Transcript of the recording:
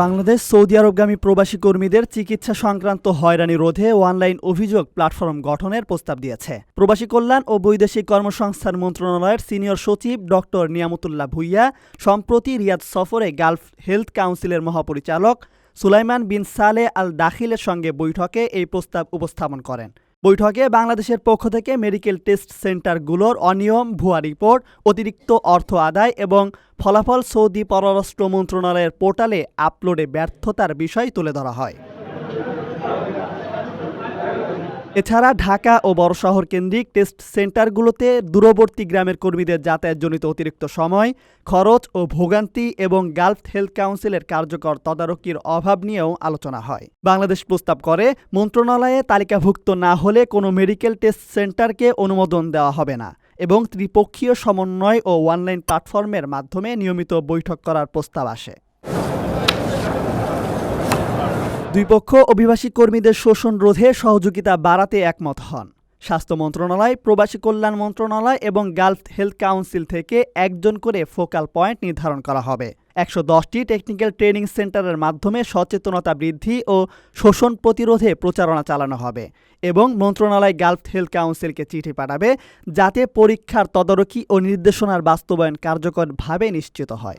Bangladesh Saudi আরবগামী প্রবাসী কর্মীদের চিকিৎসা সংক্রান্ত হয়রানি রোধে অনলাইন অভিযোগ প্ল্যাটফর্ম গঠনের প্রস্তাব দিয়েছে। প্রবাসী কল্যাণ ও বৈদেশিক কর্মসংস্থান মন্ত্রণালয়ের সিনিয়র সচিব ডক্টর নিয়ামতুল্লাহ ভুইয়া, সম্প্রতি রিয়াদ সফরে গালফ হেলথ কাউন্সিলের মহাপরিচালক সুলাইমান বিন সালে আল দাখিলের সঙ্গে বৈঠকে এই প্রস্তাব উপস্থাপন করেন। বৈঠকে বাংলাদেশের পক্ষ থেকে মেডিকেল টেস্ট সেন্টারগুলোর অনিয়ম, ভুয়া রিপোর্ট, অতিরিক্ত অর্থ আদায় এবং ফলাফল সৌদি পররাষ্ট্র মন্ত্রণালয়ের পোর্টালে আপলোডে ব্যর্থতার বিষয় তুলে ধরা হয়। এছাড়া ঢাকা ও বড় শহর কেন্দ্রিক টেস্ট সেন্টারগুলোতে দূরবর্তী গ্রামের কর্মীদের যাতায়াতজনিত অতিরিক্ত সময়, খরচ ও ভোগান্তি এবং গালফ হেলথ কাউন্সিলের কার্যকর তদারকির অভাব নিয়েও আলোচনা হয়। বাংলাদেশ প্রস্তাব করে, মন্ত্রণালয়ে তালিকাভুক্ত না হলে কোনো মেডিকেল টেস্ট সেন্টারকে অনুমোদন দেওয়া হবে না এবং ত্রিপক্ষীয় সমন্বয় ও অনলাইন প্ল্যাটফর্মের মাধ্যমে নিয়মিত বৈঠক করার প্রস্তাব আসে। দুই পক্ষ অভিবাসী কর্মীদের শোষণ রোধে সহযোগিতা বাড়াতে একমত হন। স্বাস্থ্য মন্ত্রণালয়, প্রবাসী কল্যাণ মন্ত্রণালয় এবং গালফ হেলথ কাউন্সিল থেকে একজন করে ফোকাল পয়েন্ট নির্ধারণ করা হবে। একশো দশটি টেকনিক্যাল ট্রেনিং সেন্টারের মাধ্যমে সচেতনতা বৃদ্ধি ও শোষণ প্রতিরোধে প্রচারণা চালানো হবে এবং মন্ত্রণালয় গালফ হেলথ কাউন্সিলকে চিঠি পাঠাবে যাতে পরীক্ষার তদারকি ও নির্দেশনার বাস্তবায়ন কার্যকরভাবে নিশ্চিত হয়।